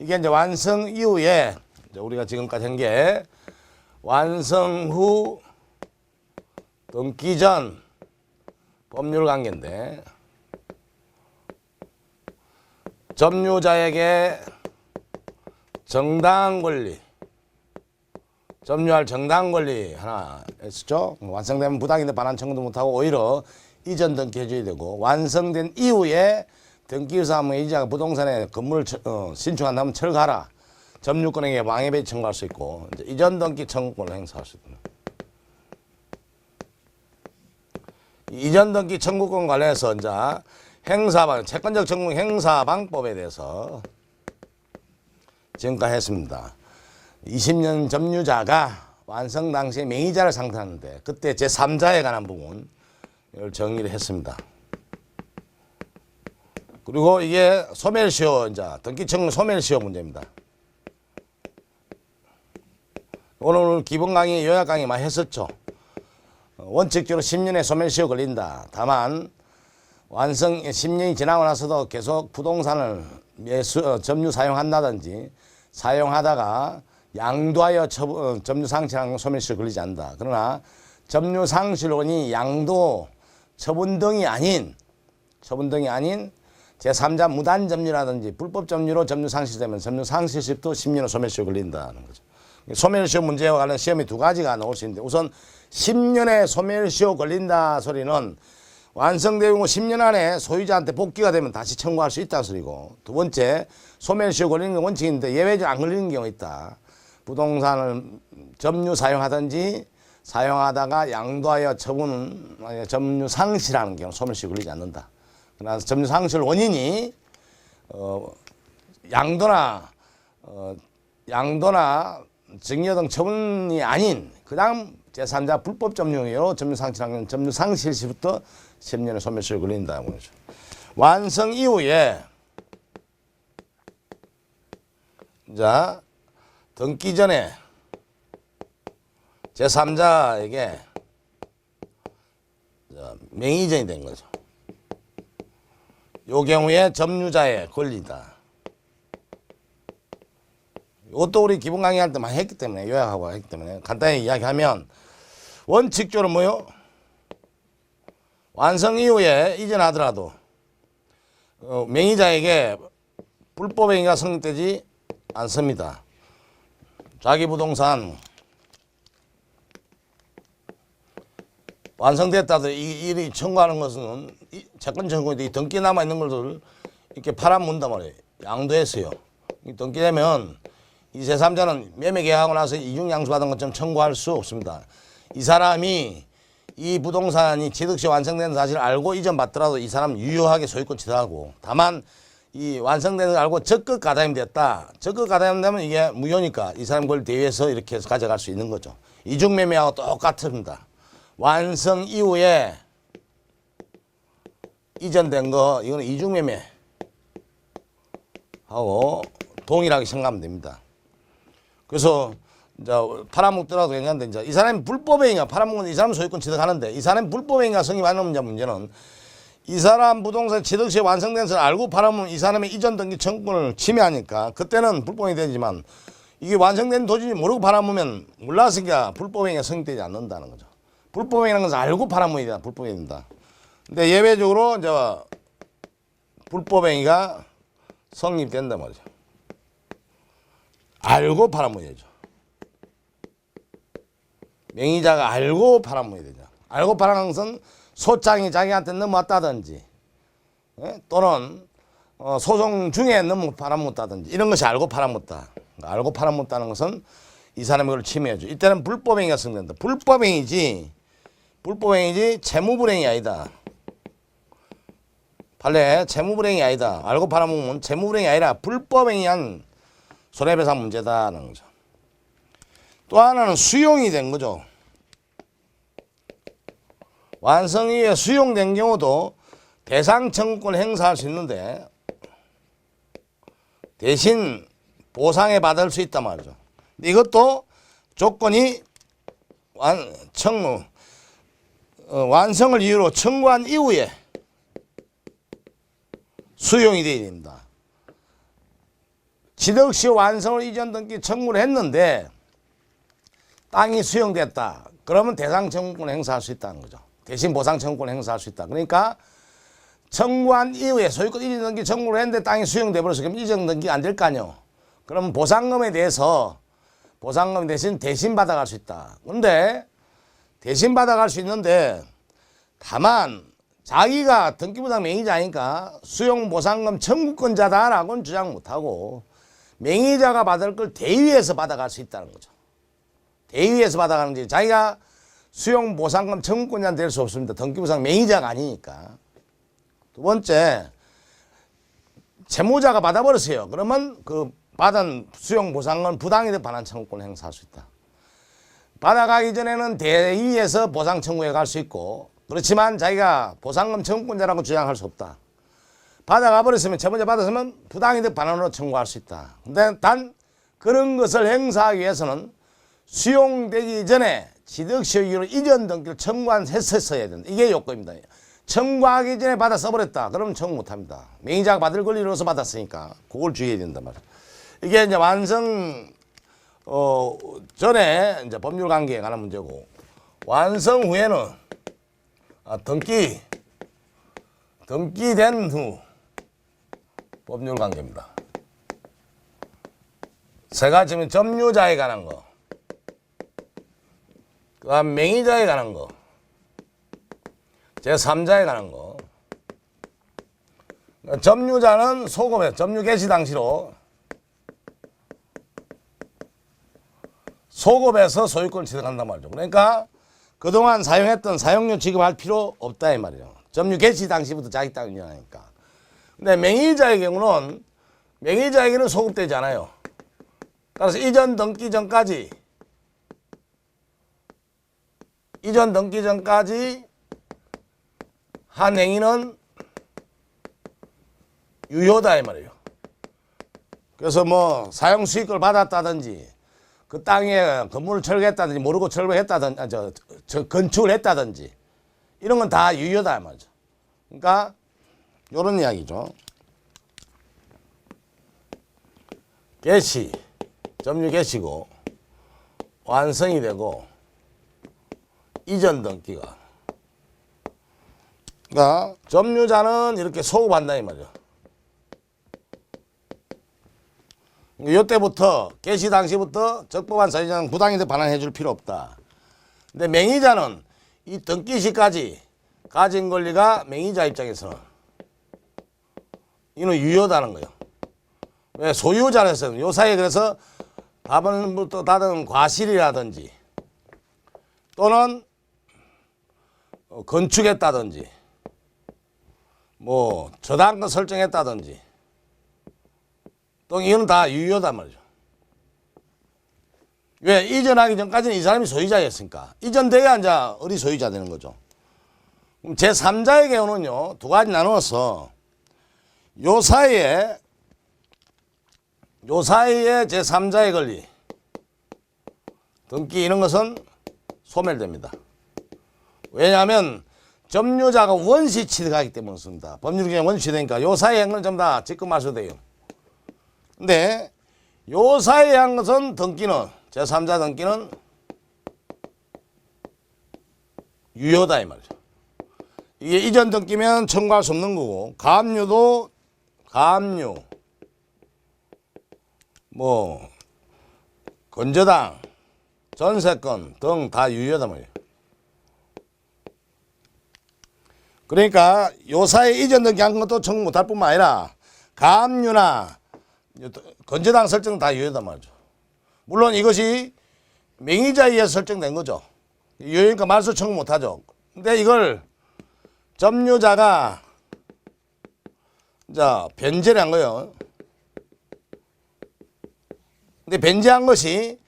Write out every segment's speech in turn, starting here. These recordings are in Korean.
이게 이제 완성 이후에 이제 우리가 지금까지 한 게 완성 후 등기 전 법률 관계인데 점유자에게 정당 권리 점유할 정당 권리 하나 했었죠. 완성되면 부당인데 반환 청구도 못하고 오히려 이전 등기 해줘야 되고 완성된 이후에 등기사무의 이자가 부동산에 건물을 처- 어, 신축한다면 철거하라. 점유권에게 망해배 청구할 수 있고 이전 등기 청구권을 행사할 수 있다. 이전 등기 청구권 관련해서 이제 행사방 채권적 청구 행사 방법에 대해서 지금까지 했습니다. 20년 점유자가 완성 당시에 명의자를 상대하는데 그때 제3자에 관한 부분을 정리를 했습니다. 그리고 이게 소멸시효 이제 등기청 소멸시효 문제입니다. 오늘 기본 강의 요약 강의 많이 했었죠. 어, 원칙적으로 10년의 소멸시효 걸린다. 다만 완성 10년이 지나고 나서도 계속 부동산을 매수 어, 점유 사용한다든지 사용하다가 양도하여 처분, 어, 점유 건 소멸시효 걸리지 않는다. 그러나 점유 상실원이 양도 처분 등이 아닌 처분 등이 아닌 제3자 무단 점유라든지 불법 점유로 점유 상실되면 점유 상실 시부터 10년의 소멸시효 걸린다는 거죠. 소멸시효 문제와 관련 시험이 두 가지가 나올 수 있는데 우선 10년의 소멸시효 걸린다 소리는 완성되고 10년 안에 소유자한테 복귀가 되면 다시 청구할 수 있다는 소리고 두 번째 소멸시효 걸리는 게 원칙인데 예외적으로 안 걸리는 경우 있다. 부동산을 점유 사용하든지 사용하다가 양도하여 처분 점유 상실하는 경우 소멸시효 걸리지 않는다. 그러나 점유 상실 원인이 어, 양도나 어, 양도나 증여 등 처분이 아닌 그다음 제3자 불법 점유로 점유 상실하는 점유 상실 시부터 10년의 소멸시효 걸린다. 그러죠. 완성 이후에 자 등기 전에 제3자에게 명의전이 된 거죠. 요 경우에 점유자의 권리다. 이것도 우리 기본 강의할 때 많이 했기 때문에 요약하고 했기 때문에 간단히 이야기하면 원칙적으로 뭐요? 완성 이후에 이전하더라도 어, 명의자에게 불법 행위가 성립되지 않습니다. 자기 부동산 완성됐다도 이 일이 청구하는 것은 이 채권 청구인데 이 등기 남아 있는 것을 이렇게 팔아문단 말이에요. 양도했어요. 이 등기되면 이 제3자는 매매 계약하고 나서 이중 양수 받은 것처럼 청구할 수 없습니다. 이 사람이 이 부동산이 취득시 완성된 사실을 알고 이전 받더라도 이 사람 유효하게 소유권 취득하고 다만 이 완성된 걸 알고 적극 가담이 됐다. 적극 가담이 되면 이게 무효니까 이 사람 걸 대위해서 이렇게 해서 가져갈 수 있는 거죠. 이중 매매하고 똑같습니다. 완성 이후에 이전된 거 이거는 이중 매매 하고 동일하게 생각하면 됩니다. 그래서 이제 팔아먹더라도 괜찮은데 이제 이 사람이 불법행위가 팔아먹는 이 사람 소유권 취득하는데 이 사람이 불법행위가 성립하는 문제 문제는 이 사람 부동산 취득 시 완성된 것을 알고 팔아먹으면 이 사람의 이전 등기 청구권을 침해하니까 그때는 불법이 되지만 이게 완성된 도중에 모르고 팔아먹으면 몰랐으니까 불법행위가 성립되지 않는다는 거죠. 불법행위라는 것을 알고 불법이 된다. 근데 예외적으로 이제 불법행위가 성립된단 말이죠. 알고 팔아먹어야죠. 명의자가 알고 팔아먹어야 되죠. 알고 팔아먹은 것은 소장이 자기한테 넘어왔다든지 예? 또는 어, 소송 중에 너무 팔아먹었다든지 이런 것이 알고 팔아먹었다. 알고 팔아먹었다는 것은 이 사람이 그걸 침해해줘. 이때는 불법행위가 성립된다. 불법행위지 불법행위지 채무불행이 아니다. 판례 채무불행이 아니다. 알고 팔아먹으면 채무불행이 아니라 불법행위한 손해배상 문제다는 거죠. 또 하나는 수용이 된 거죠. 완성 이후에 수용된 경우도 대상 청구권 행사할 수 있는데 대신 보상해 받을 수 있단 말이죠. 이것도 조건이 완, 청구, 어, 완성을 이유로 청구한 이후에 수용이 되어야 됩니다. 취득시 완성을 이전 등기 청구를 했는데 땅이 수용됐다. 그러면 대상 청구권 행사할 수 있다는 거죠. 대신 보상 청구권 행사할 수 있다. 그러니까 청구한 이후에 소유권 이전 등기 청구를 했는데 땅이 수용돼 버려서 그럼 이전 등기가 안 될 거 아니요. 그러면 보상금에 대해서 보상금 대신 대신 받아갈 수 있다. 근데 대신 받아갈 수 있는데 다만 자기가 등기부상 명의자니까 수용 보상금 청구권자다라고는 주장 못하고 명의자가 받을 걸 대위에서 받아갈 수 있다는 거죠. 대위에서 받아가는 지 자기가 수용 보상금 청구권자는 될 수 없습니다. 등기부상 명의자가 아니니까. 두 번째, 채무자가 받아버렸어요. 그러면 그 받은 수용 보상은 부당이득 반환 청구권 행사할 수 있다. 받아가기 전에는 대위에서 보상 청구해 갈 수 있고 그렇지만 자기가 보상금 청구권자라고 주장할 수 없다. 받아가 버렸으면 채무자 받았으면 부당이득 반환으로 청구할 수 있다. 근데 단 그런 것을 행사하기 위해서는 수용되기 전에 취득시효기로 이전 등기를 청구한 했었어야 된다. 이게 요건입니다. 청구하기 전에 받아 써버렸다. 그러면 청구 못합니다. 명의자가 받을 권리로서 받았으니까 그걸 주의해야 된단 말이야. 이게 이제 완성 어 전에 이제 법률 관계에 관한 문제고 완성 후에는 아, 등기 등기된 후 법률 관계입니다. 세 가지면 점유자에 관한 거, 그다음 명의자에 관한 거, 제 3자에 관한 거. 점유자는 소급에 점유 개시 당시로 소급해서 소유권을 취득한단 말이죠. 그러니까 그동안 사용했던 사용료 지급할 필요 없다 이 말이에요. 점유 개시 당시부터 자기 땅을 운영하니까. 근데 명의자의 경우는 명의자에게는 소급되지 않아요. 따라서 이전 등기 전까지 이전 등기 전까지 한 행위는 유효다 이 말이에요. 그래서 뭐 사용 수익을 받았다든지 그 땅에 건물을 철거했다든지 모르고 철거했다든지 아, 저, 저 건축을 했다든지 이런 건 다 유효다 이 말이죠. 그러니까 요런 이야기죠. 개시 점유 개시고 완성이 되고 이전 등기가 그러니까 점유자는 이렇게 소급한다 이 말이죠. 이때부터 개시 당시부터 적법한 사유자는 부당이득 반환해 줄 필요 없다. 근데 명의자는 이 등기 시까지 가진 권리가 명의자 입장에서는 이는 유효다는 거예요. 왜 소유자로서는 요 사이에 그래서 다분부터 다른 과실이라든지 또는 어, 건축했다든지 뭐 저당권 설정했다든지 또 이거는 다 유효단 말이죠. 왜 이전하기 전까지는 이 사람이 소유자였으니까 이전돼야 이제 어리 소유자 되는 거죠. 그럼 제 3자의 경우는요 두 가지 나누어서 요 사이에 요 사이에 제 3자의 권리 등기 이런 것은 소멸됩니다. 왜냐하면 점유자가 원시 취득하기 때문에 그렇습니다. 법률 규정 원시 취득이니까 요 사이에 한건 전부 다 직권말 수 돼요. 근데 요 사이에 한 것은 등기는 제3자 등기는 유효다 이 말이죠. 이게 이전 등기면 청구할 수 없는 거고 가압류도 가압류 뭐 건저당 전세권 등 다 유효다 말이에요. 그러니까 요 사이에 이전 등기 한 것도 청구 못할 뿐만 아니라 가압류나 건재당 설정 다 유효단 말이죠. 물론 이것이 명의자에 의해서 설정된 거죠. 유효니까 말소 청구 못하죠. 근데 이걸 점유자가 자 변제를 한 거예요. 근데 변제한 것이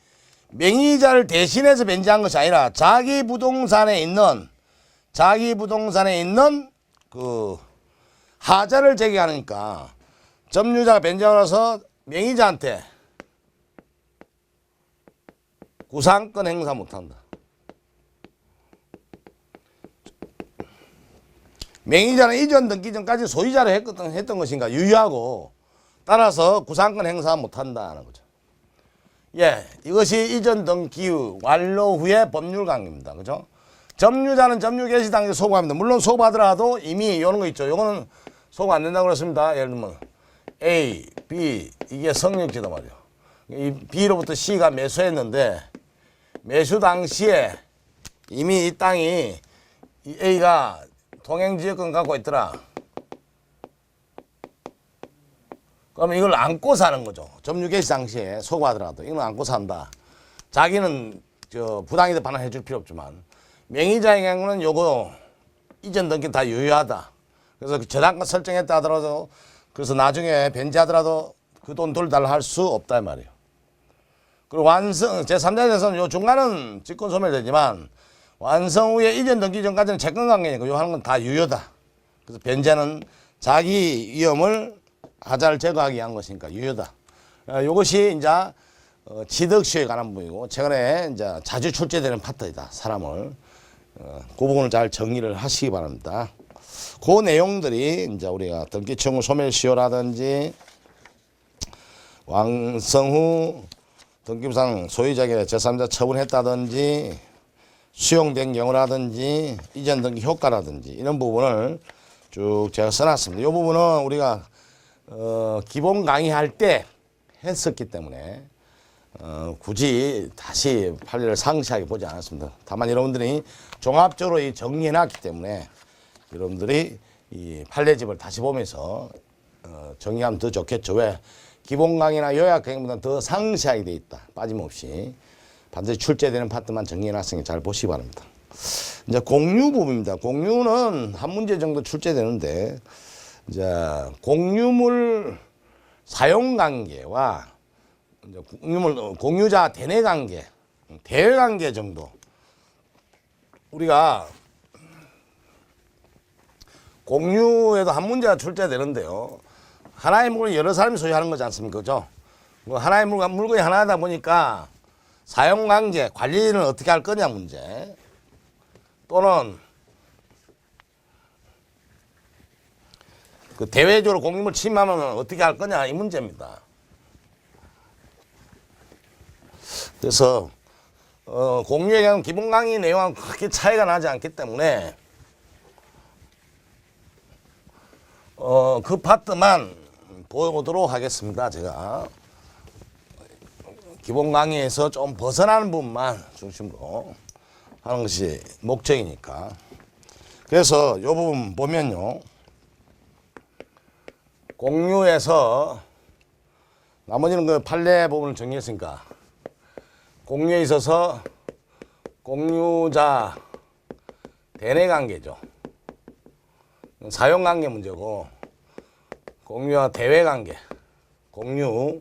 명의자를 대신해서 변제한 것이 아니라 자기 부동산에 있는 자기 부동산에 있는 그 하자를 제기하니까 점유자가 변제하면서 명의자한테 구상권 행사 못한다. 명의자는 이전 등기 전까지 소유자를 했던, 했던 것인가 유효하고 따라서 구상권 행사 못한다는 거죠. 예, 이것이 이전 등기 완료 후의 법률 강의입니다. 그죠? 점유자는 점유 개시 당시 소구합니다. 물론 소구하더라도 이미 이런 거 있죠. 요거는 소구 안 된다고 그랬습니다. 예를 들면 A, B 이게 성역지다 말이요. 이 B로부터 C가 매수했는데 매수 당시에 이미 이 땅이 이 A가 동행지역권 갖고 있더라. 그러면 이걸 안고 사는 거죠. 점유 개시 당시에 소구하더라도 이건 안고 산다. 자기는 저 부당이득 반환해 줄 필요 없지만 명의자의 경우는 요거 이전 등기 다 유효하다. 그래서 그 저당권 설정했다 하더라도 그래서 나중에 변제하더라도 그 돈 돌달라 할수 없다 이 말이에요. 그리고 완성 제3자에서는 요 중간은 직권 소멸되지만 완성 후에 이전 등기 전까지는 채권 관계니까 요 하는 건 다 유효다. 그래서 변제는 자기 위험을 하자를 제거하기 위한 것이니까 유효다. 어, 이것이 이제 어, 취득시에 관한 부분이고 최근에 이제 자주 출제되는 파트이다. 사람을 어, 그 부분을 잘 정리를 하시기 바랍니다. 그 내용들이 이제 우리가 등기청구 소멸시효라든지 완성 후 등기부상 소유자에게 제3자 처분했다든지 수용된 경우라든지 이전 등기 효과라든지 이런 부분을 쭉 제가 써놨습니다. 이 부분은 우리가 어, 기본 강의할 때 했었기 때문에 어, 굳이 다시 판례를 상세하게 보지 않았습니다. 다만 여러분들이 종합적으로 이 정리해놨기 때문에 여러분들이 이 판례집을 다시 보면서 어, 정리하면 더 좋겠죠. 왜? 기본 강의나 요약 강의보다 더 상세하게 돼 있다. 빠짐없이. 반드시 출제되는 파트만 정리해놨으니 잘 보시기 바랍니다. 이제 공유 부분입니다. 공유는 한 문제 정도 출제되는데, 이제 공유물 사용 관계와 이제 공유물 공유자 대내 관계, 대외 관계 정도 우리가 공유에도 한 문제가 출제되는데요. 하나의 물건 여러 사람이 소유하는 거지 않습니까? 그죠? 뭐 하나의 물건, 물건이 하나다 보니까 사용 관계, 관리는 어떻게 할 거냐 문제. 또는 그 대외적으로 공유물 침하면 어떻게 할 거냐 이 문제입니다. 그래서 어, 공유에 대한 기본 강의 내용은 크게 차이가 나지 않기 때문에 어, 그 파트만 보여보도록 하겠습니다. 제가 기본 강의에서 좀 벗어나는 부분만 중심으로 하는 것이 목적이니까. 그래서 이 부분 보면요. 공유에서 나머지는 그 판례 부분을 정리했으니까 공유에 있어서 공유자 대내 관계죠. 사용 관계 문제고 공유와 대외 관계, 공유,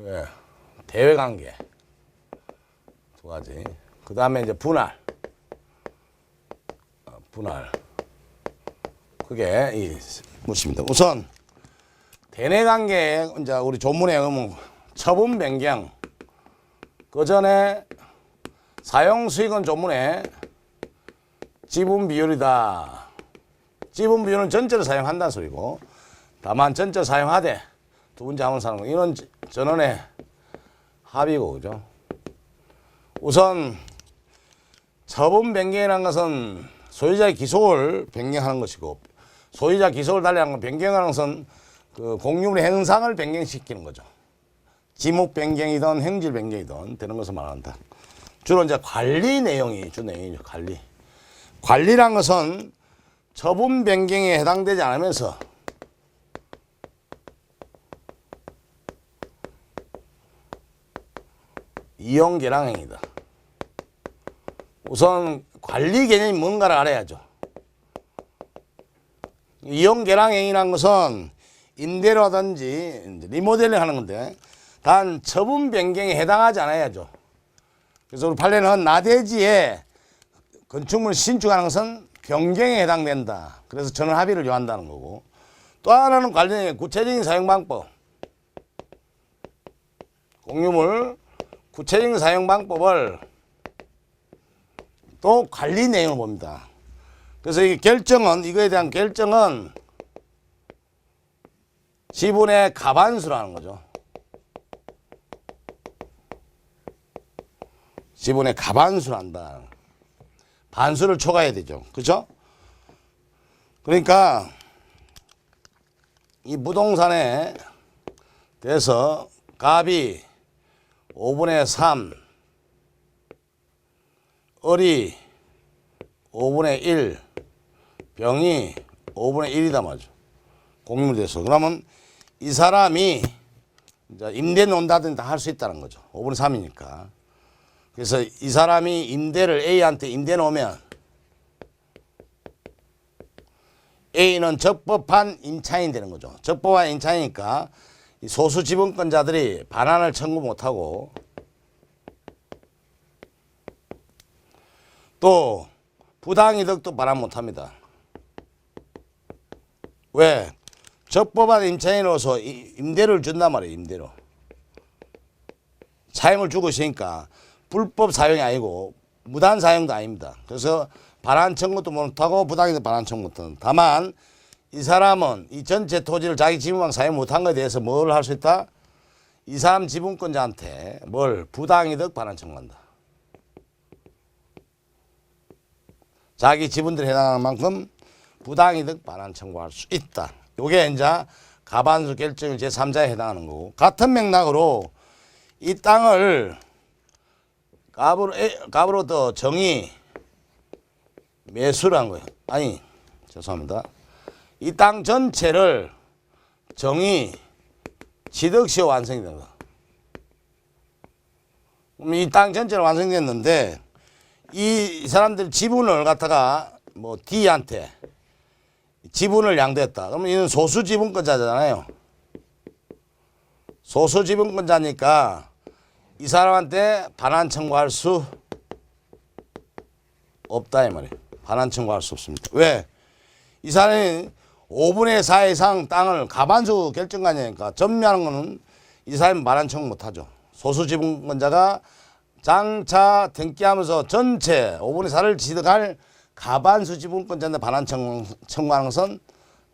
예, 대외 관계 두 가지. 그 다음에 이제 분할, 어, 분할. 그게 이 묻습니다. 우선 대내 관계 이제 우리 조문에 보면 처분 변경. 그 전에 사용 수익은 조문에 지분 비율이다. 지분 비율은 전체를 사용한다는 소리고 다만 전체 사용하되 두 번째 하면 사는 거 이런 전원의 합의고 그죠? 우선 처분 변경이라는 것은 소유자의 기속을 변경하는 것이고 소유자 기속을 달리하는 건 변경하는 것은 그 공유물의 행상을 변경시키는 거죠. 지목 변경이든 행질 변경이든 되는 것을 말한다. 주로 이제 관리 내용이 주 내용이죠. 관리. 관리란 것은 처분 변경에 해당되지 않으면서 이용 계량행위다. 우선 관리 개념이 뭔가를 알아야죠. 이용 계량행위란 것은 임대료 하든지 이제 리모델링 하는 건데 단 처분 변경에 해당하지 않아야죠. 그래서 우리 판례는 나대지에 건축물 신축하는 것은 변경에 해당된다. 그래서 전원 합의를 요한다는 거고 또 하나는 관련된 구체적인 사용 방법. 공유물 구체적인 사용 방법을 또 관리 내용을 봅니다. 그래서 이 결정은 이거에 대한 결정은 지분의 가반수라는 거죠. 지분의 가반수란다. 반수를 초과해야 되죠. 그죠? 그러니까 이 부동산에 대해서 갑이 5분의 3, 을이 5분의 1, 병이 5분의 1이다 말이죠. 공유물 돼서. 그러면 이 사람이 임대 논다든지 다 할 수 있다는 거죠. 5분의 3이니까. 그래서 이 사람이 임대를 A한테 임대 놓으면 A는 적법한 임차인 되는 거죠. 적법한 임차인이니까 이 소수 지분권자들이 반환을 청구 못하고 또 부당이득도 반환 못합니다. 왜? 적법한 임차인으로서 이- 임대를 준단 말이에요. 임대로. 사용을 주고 있으니까 불법 사용이 아니고 무단 사용도 아닙니다. 그래서 반환 청구도 못하고 부당이득 반환 청구 못하는. 다만 이 사람은 이 전체 토지를 자기 지분만 사용 못한 것에 대해서 뭘 할 수 있다? 이 사람 지분권자한테 뭘 부당이득 반환 청구한다. 자기 지분들에 해당하는 만큼 부당이득 반환 청구할 수 있다. 요게 이제 가반수 결정일 제3자에 해당하는 거고 같은 맥락으로 이 땅을 갑으로 에- 갑으로 또 정의 매수를 한 거예요. 아니 죄송합니다. 이 땅 전체를 정의 취득시효 완성이 된 거. 그럼 이땅 전체를 완성됐는데 이 사람들 지분을 갖다가 뭐 D한테 지분을 양도했다. 그러면 이는 소수 지분권자잖아요. 소수 지분권자니까 이 사람한테 반환 청구할 수 없다 이 말이에요. 반환 청구할 수 없습니다. 왜? 이 사람이 5분의 4 이상 땅을 가반수 결정관이니까 전매하는 거는 이 사람이 반환 청구 못하죠. 소수 지분권자가 장차 등기하면서 전체 5분의 4를 취득할 가반수 지분권자한테 반환 청구, 청구하는 것은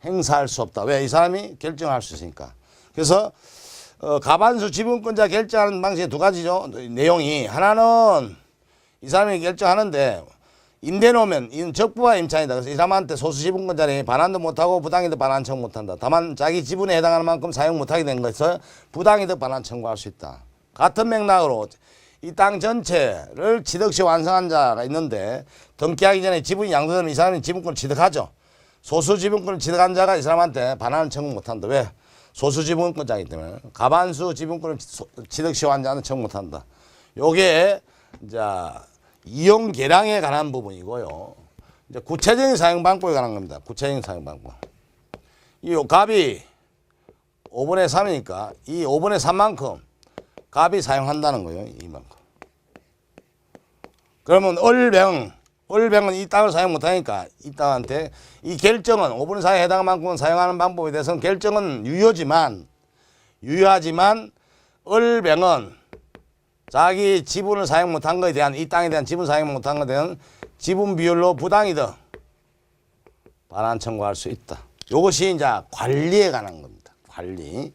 행사할 수 없다. 왜? 이 사람이 결정할 수 있으니까. 그래서 어, 가반수 지분권자 결정하는 방식이 두 가지죠. 내용이 하나는 이 사람이 결정하는데 임대 놓으면 이는 적부와 임차인이다. 그래서 이 사람한테 소수 지분권자니 반환도 못하고 부당이득 반환 청구 못한다. 다만 자기 지분에 해당하는 만큼 사용 못하게 된 것에서 부당이득 반환 청구할 수 있다. 같은 맥락으로 이 땅 전체를 취득시 완성한 자가 있는데 등기하기 전에 지분이 양도되면 이 사람이 지분권을 취득하죠. 소수 지분권을 취득한 자가 이 사람한테 반환을 청구 못한다. 왜? 소수 지분권자이기 때문에 가반수 지분권을 소- 취득 시한 자는 청구 못한다. 요게 이제 이용 계량에 관한 부분이고요. 이제 구체적인 사용 방법에 관한 겁니다. 구체적인 사용 방법. 이 값이 5분의 3이니까 이 5분의 3만큼 값이 사용한다는 거예요. 이만큼. 그러면 얼병, 얼병은 이 땅을 사용 못하니까 이 땅한테 이 결정은 5분의 4에 해당하는 만큼은 사용하는 방법에 대해서는 결정은 유효지만 유효하지만 얼병은 자기 지분을 사용 못한 것에 대한 이 땅에 대한 지분 사용 못한 것에 대한 지분 비율로 부당이득 반환 청구할 수 있다. 이것이 이제 관리에 관한 겁니다. 관리.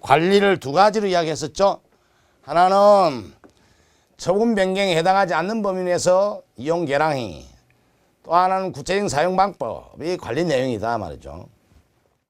관리를 두 가지로 이야기했었죠. 하나는 처분 변경에 해당하지 않는 범위 내에서 이용 계량이 또 하나는 구체적인 사용 방법이 관리 내용이다 말이죠.